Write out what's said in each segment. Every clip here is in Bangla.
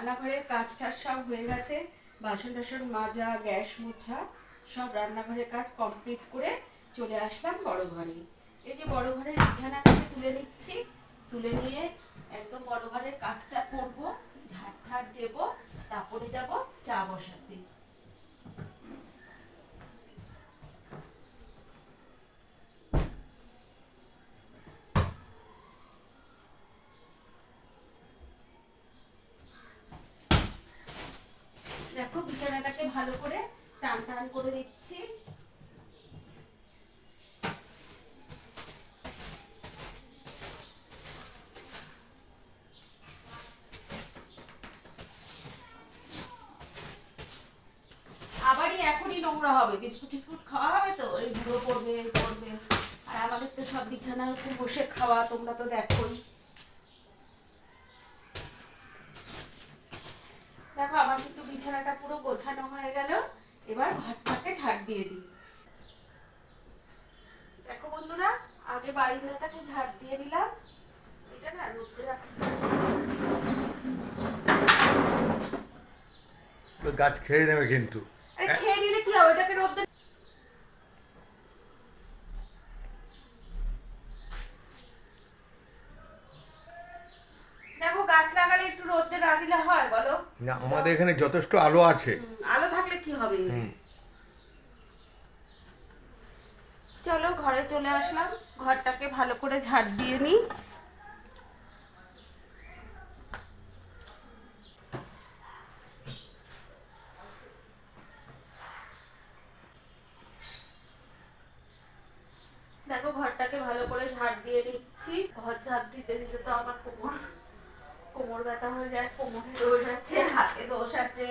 রান্নাঘরের কাজ টাজ সব হয়ে গেছে। বাসন টাসন মাজা, গ্যাস মোছা, সব রান্নাঘরের কাজ কমপ্লিট করে চলে আসলাম বড় ঘরে। এই যে বড় ঘরের বিছানাটাকে তুলে নিচ্ছি। তুলে নিয়ে একদম বড় ঘরের কাজটা করব, ঝাড় ঠাট দেবো, তারপরে যাব চা বসাতে দেখো বিছানাটাকে ভালো করে টান করে দিচ্ছি। আবারই এখনই নোংরা হবে। বিস্কুট টিস্কুট খাওয়া হবে তো? এই পড়বে এই পড়বে। আর আমাদের তো সব বিছানার উপর বসে খাওয়া, তোমরা তো দেখোই দেখো আমার কিন্তু বিছানাটা পুরো গোছানো হয়ে গেল এবার ঘরটাকে ঝাড় দিয়ে দিই দেখো বন্ধুরা আগে বাড়িটাকে ঝাড় দিয়ে দিলাম এটা না গাছ খেয়ে নেবে কিন্তু। খেয়ে নিলে কি হবে? এটাকে রোদে দেখো গাছ লাগালে একটু রোদে না দিলে হয় বলো। না আমাদের এখানে যথেষ্ট আলো আছে। আলো থাকলে কি হবে? চলো ঘরে চলে আসলাম। ঘরটাকে ভালো করে ঝাড় দিয়ে নিই। দেখো, ঘরটাকে ভালো করে ঝাড় দিয়ে দিচ্ছি ঘর ঝাড় দিতে দিতে তো আমার কোমর কোমর ব্যথা হয়ে যায়, কোমরে দোষ আছে, হাতে দোষ আছে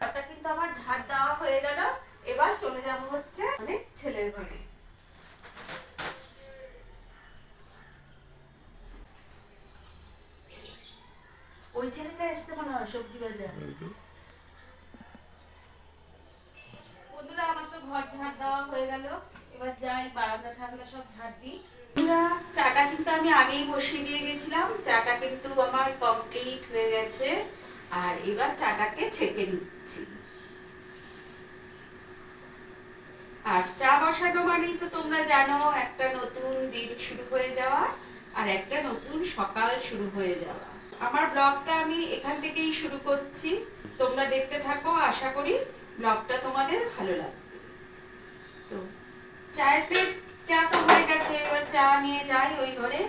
ঘরটা কিন্তু আমার ঝাড় দেওয়া হয়ে গেল এবার চলে যাব হচ্ছে মানে ছেলের ঘরে। ওই ছেলেটা এসছে মনে হয় সবজি বাজার। বন্ধুরা আমার তো ঘর ঝাড় দেওয়া হয়ে গেল। এবার যাই বারান্দা ঠান্ডা সব ঝাড় দিই। চাটা কিন্তু আমি আগেই বসিয়ে দিয়ে গেছিলাম। চাটা কিন্তু আমার কমপ্লিট হয়ে গেছে। আর এবার চাটাকে ছেঁকে নিচ্ছি। আর চা বসানো মানেই তো তোমরা জানো, একটা নতুন দিন শুরু হয়ে যাওয়া আর একটা নতুন সকাল শুরু হয়ে যাওয়া। আমার ব্লগটা আমি এখান থেকেই শুরু করছি। তোমরা দেখতে থাকো, আশা করি ব্লগটা তোমাদের ভালো লাগবে। তো চায়ের প্লেট, চা তো হয়ে গেছে, এবার চা নিয়ে যাই ওই ঘরে।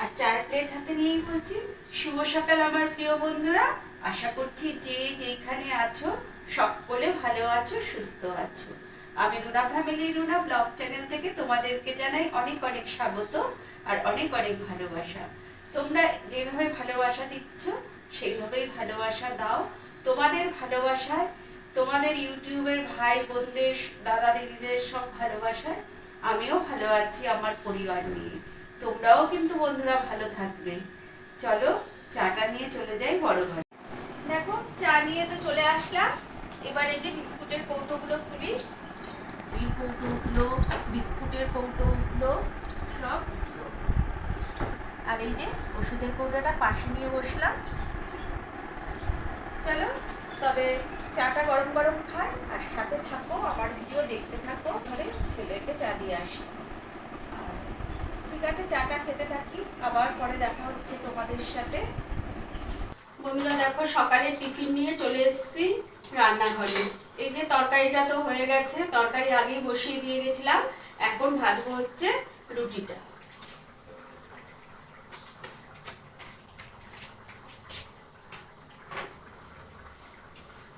আর চায়ের প্লেট হাতে নিয়েই বলছি, শুভ সকাল আমার প্রিয় বন্ধুরা। আশা করছি যে যেখানে আছো, সকলে ভালো আছো, সুস্থ আছো। আমি Runa family, Runa blog channel থেকে তোমাদেরকে জানাই অনেক অনেক স্বাগত আর অনেক অনেক ভালোবাসা। তোমরা যেভাবে ভালোবাসা দিচ্ছ, সেইভাবেই ভালোবাসা দাও। তোমাদের ভালোবাসায়, তোমাদের ইউটিউবের ভাই বোনদের, দাদা দিদিদের সব ভালোবাসায় আমিও ভালো আছি আমার পরিবার নিয়ে। তোমরাও কিন্তু বন্ধুরা ভালো থাকবে। চলো, চাটা নিয়ে চলে যাই বড় ঘরে। দেখো, চা নিয়ে তো চলে আসলাম। এবার এই যে বিস্কুটের কৌটোগুলো তুলি। বিস্কুটের কৌটো উঠল সব। আর এই যে ওষুধের কৌটোটা পাশে নিয়ে বসলাম। চলো, তবে চাটা গরম গরম খাই আর সাথে থাকো, আমার ভিডিও দেখতে থাকো, ঘরে ছেলেকে চা দিয়ে আসি। ঠিক আছে, চাটা খেতে থাকি, আবার পরে দেখা হচ্ছে তোমাদের সাথে। বন্ধুরা, দেখো সকালে টিফিন নিয়ে চলে এসেছি রান্নাঘরে। এই যে তরকারিটা তো হয়ে গেছে, তরকারি আগেই বসিয়ে দিয়ে গেছিলাম। এখন ভাজবো হচ্ছে রুটিটা।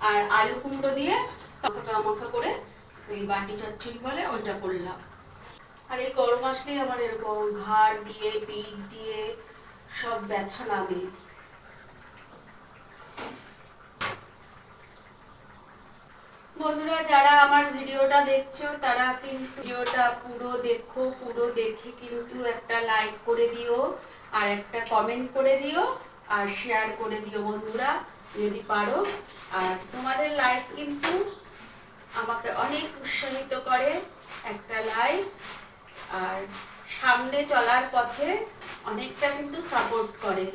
আর আলু কুমড়ো দিয়ে মাখা করে ওই বাটি চচ্চড়ি বলে ওইটা করলাম। আর এই গরম আসলেই আমার এরকম ঘাড় দিয়ে, পিঠ দিয়ে সব ব্যথা নামে বন্ধুরা, যারা আমার ভিডিওটা দেখছ, তারা কিন্তু ভিডিওটা পুরো দেখো, পুরো দেখে কিন্তু একটা লাইক করে দিও, আর একটা কমেন্ট করে দিও, আর শেয়ার করে দিও বন্ধুরা, যদি পারো। আর তোমাদের লাইক কিন্তু আমাকে অনেক উৎসাহিত করে একটা লাইক আর সামনে চলার পথে অনেকটা কিন্তু সাপোর্ট করে।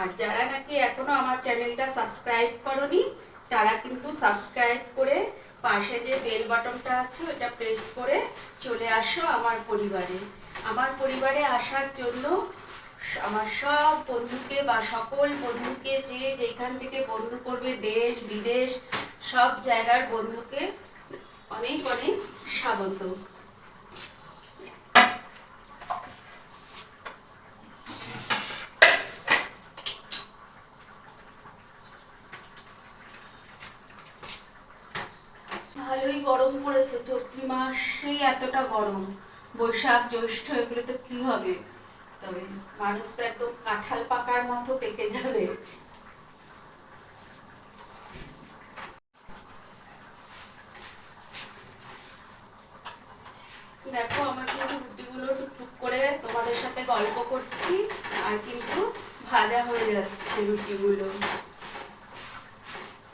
আর যারা নাকি এখনও আমার চ্যানেলটা সাবস্ক্রাইব করনি, তারা কিন্তু সাবস্ক্রাইব করে পাশে যে বেল বাটনটা আছে ওটা প্রেস করে চলে আসো আমার পরিবারে। আমার পরিবারে আসার জন্য আমার সব বন্ধুকে বা সকল বন্ধুকে যে যেখান থেকে বন্ধু করবে, দেশ, বিদেশ, সব জায়গার বন্ধুকে অনেক অনেক স্বাগত ভালোই গরম পড়েছে চৈত্রি মাসেই এতটা গরম। বৈশাখ, জ্যৈষ্ঠ, এগুলো তো কি হবে? তবে মানুষ তো একদম কাঁঠাল পাকার মতো পেকে যাবে। দেখো, আমার কিন্তু রুটিগুলো টুকটুক করে তোমাদের সাথে গল্প করছি, আর কিন্তু ভাজা হয়ে যাচ্ছে রুটিগুলো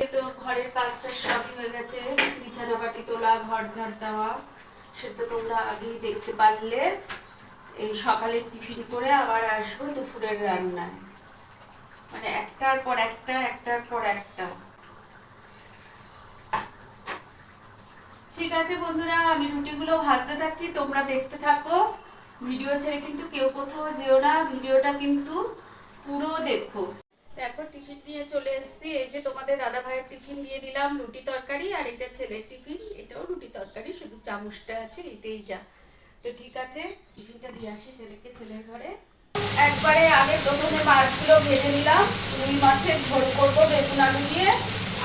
এই তো ঘরের কাজটা সবই হয়ে গেছে। বিছানা বাটি তোলা, ঘর ঝাড় দেওয়া, সেটা তোমরা আগেই দেখতে পারলে। এই সকালে টিফিন করে আবার আসব দুপুরের রান্নায়। মানে একটার পর একটা, একটার পর একটা। ঠিক আছে বন্ধুরা, আমি রুটিগুলো ভাজতে থাকি, তোমরা দেখতে থাকো। ভিডিও ছেড়ে কিন্তু কেউ কোথাও যেও না, ভিডিওটা কিন্তু পুরো দেখো। দেখো, টিফিন নিয়ে চলে এসেছি এই যে তোমাদের দাদা ভাইয়ের টিফিন দিয়ে দিলাম রুটি তরকারি আর এটা ছেলের টিফিন এটাও রুটি তরকারি শুধু চামচটা আছে এটাই যা। তো ঠিক আছে টিফিনটা দিয়ে আসি ছেলেকে ছেলের ঘরে। একবারে আগে প্রথমে মাছগুলো ভেজে নিলাম রুই মাছের ঝোল করব বেগুন আলু দিয়ে।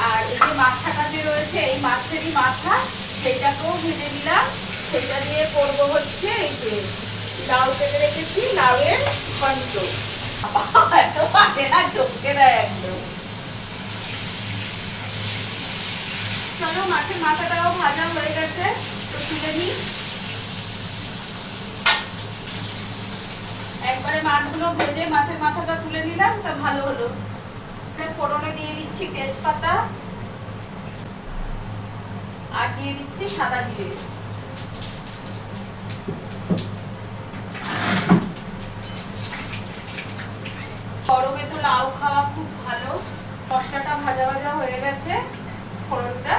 আর এই যে মাথাটা যে রয়েছে এই মাছেরই মাথা সেইটাকেও ভেজে নিলাম। সেটা দিয়ে করব হচ্ছে এই যে লাউ কেটে রেখেছি লাউয়ের ঘন্ট। বাবা, এত পাতে না চমকে দেয় একদম। চলো, মাছের মাথাটাও ভাজা হয়ে গেছে, তো তুলে নিই। একবারে মাছগুলো ভেজে মাছের মাথাটা তুলে নিলাম, তা ভালো হলো। ফোড়নে দিয়ে দিচ্ছি তেজপাতা, আর দিয়ে দিচ্ছি সাদা জিরে। গরমে তো লাউ খাওয়া খুব ভালো, মশলাটা ভাজা ভাজা হয়ে গেছে, ফোড়নটা।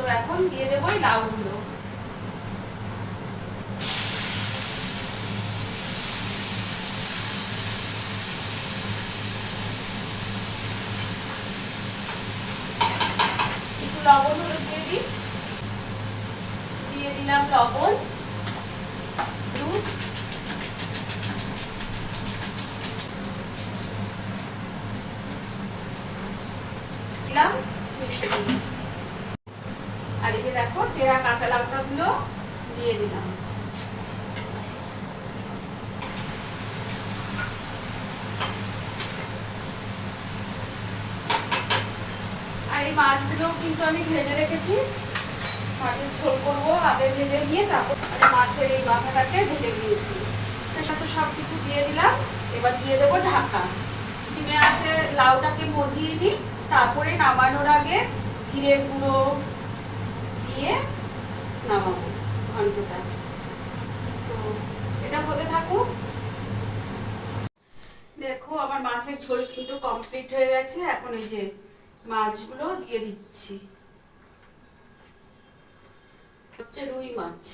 তো এখন দিয়ে দেবো এই লাউগুলো। লবণ হলুদ দিয়ে দিই। দিয়ে দিলাম লবণ, দুধ। দিলাম দিই আর এই যে দেখো, চেরা কাঁচা লঙ্কাগুলো দিয়ে দিলাম। আর এই মাছগুলো কিন্তু আমি ভেজে রেখেছি। মাছের ঝোল করব, আগে ভেজে নিয়ে তারপর মানে মাছের এই মাথাটাকে ভেজে দিয়েছি সাথে সব কিছু দিয়ে দিলাম, এবার দিয়ে দেবো ঢাকা। ডিমে আছে লাউটাকে মজিয়ে দিই, তারপরে নামানোর আগে জিরের গুঁড়ো দিয়ে নামাবো ঘন্টটা তো এটা হতে থাকুক। দেখো, আমার মাছের ঝোল কিন্তু কমপ্লিট হয়ে গেছে। এখন এই যে মাছগুলো দিয়ে দিচ্ছি। হচ্ছে রুই মাছ।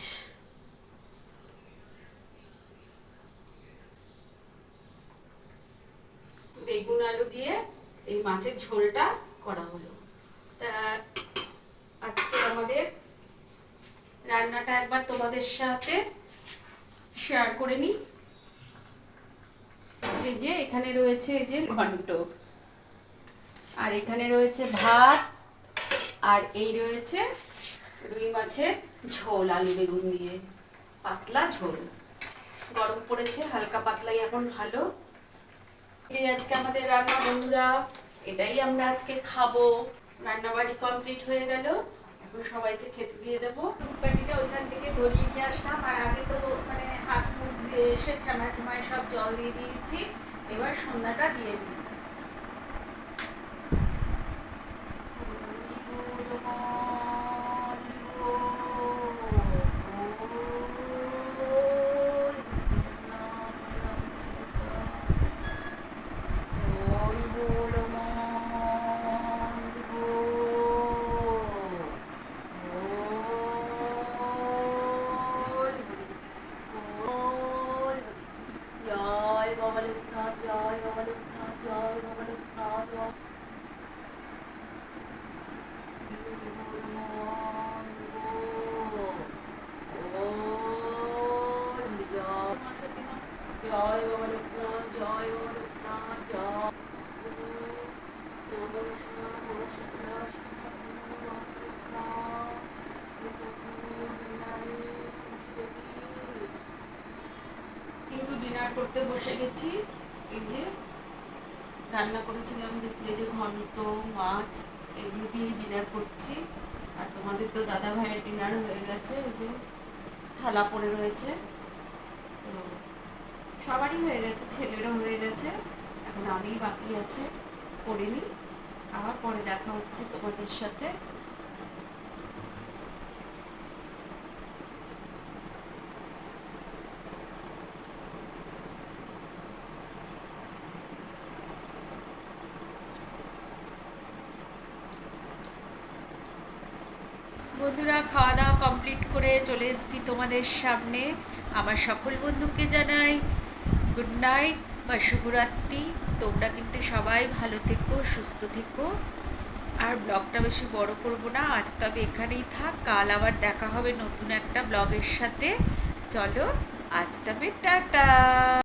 বেগুন আলু দিয়ে এই মাছের ঝোলটা করা হলো। তা আমাদের রান্নাটা একবার তোমাদের সাথে শেয়ার করে নিই। যে এখানে রয়েছে যে ঘন্ট। আর এখানে রয়েছে ভাত, আর এই রয়েছে রুই মাছের ঝোল, আলু বেগুন দিয়ে। পাতলা ঝোল। গরম পড়েছে, হালকা পাতলাই এখন ভালো। এই আজকে আমাদের রান্না বন্ধুরা, এটাই আমরা আজকে খাব। রান্না বাড়ি কমপ্লিট হয়ে গেল। সবাইকে খেতে দিয়ে দেবো। ধূপকাঠিটা ওইখান থেকে ধরিয়ে নিয়ে আসলাম। আর আগে তো মানে হাত মুখ ধুয়ে এসে ছ্যামায় ছামায় সব জল দিয়ে দিয়েছি। এবার সন্ধ্যাটা দিয়ে দিই। কিন্তু ডিনার করতে বসে গেছি। এই যে রান্না করেছিলাম দুপুরে যে ঘন্ট, মাছ এগুলো দিয়েই ডিনার করছি। আর তোমাদের তো দাদা ভাইয়ের ডিনার হয়ে গেছে ওই যে থালা পড়ে রয়েছে। তো সবারই হয়ে গেছে, ছেলেরও হয়ে গেছে। এখন আমি বাকি আছে করিনি আবার পরে দেখা হচ্ছে তোমাদের সাথে। বন্ধুরা খাওয়া দাওয়া কমপ্লিট করে চলে এসেছি তোমাদের সামনে। আমার সকল বন্ধুকে জানাই গুড নাইট বা শুভরাত্রি। তোমরা কিন্তু সবাই ভালো থেকো, সুস্থ থেকো। আর ব্লগটা বেশি বড় করব না, আজ তবে এখানেই থাক। কাল আবার দেখা হবে নতুন একটা ব্লগের সাথে। চলো, আজ তবে টাটা!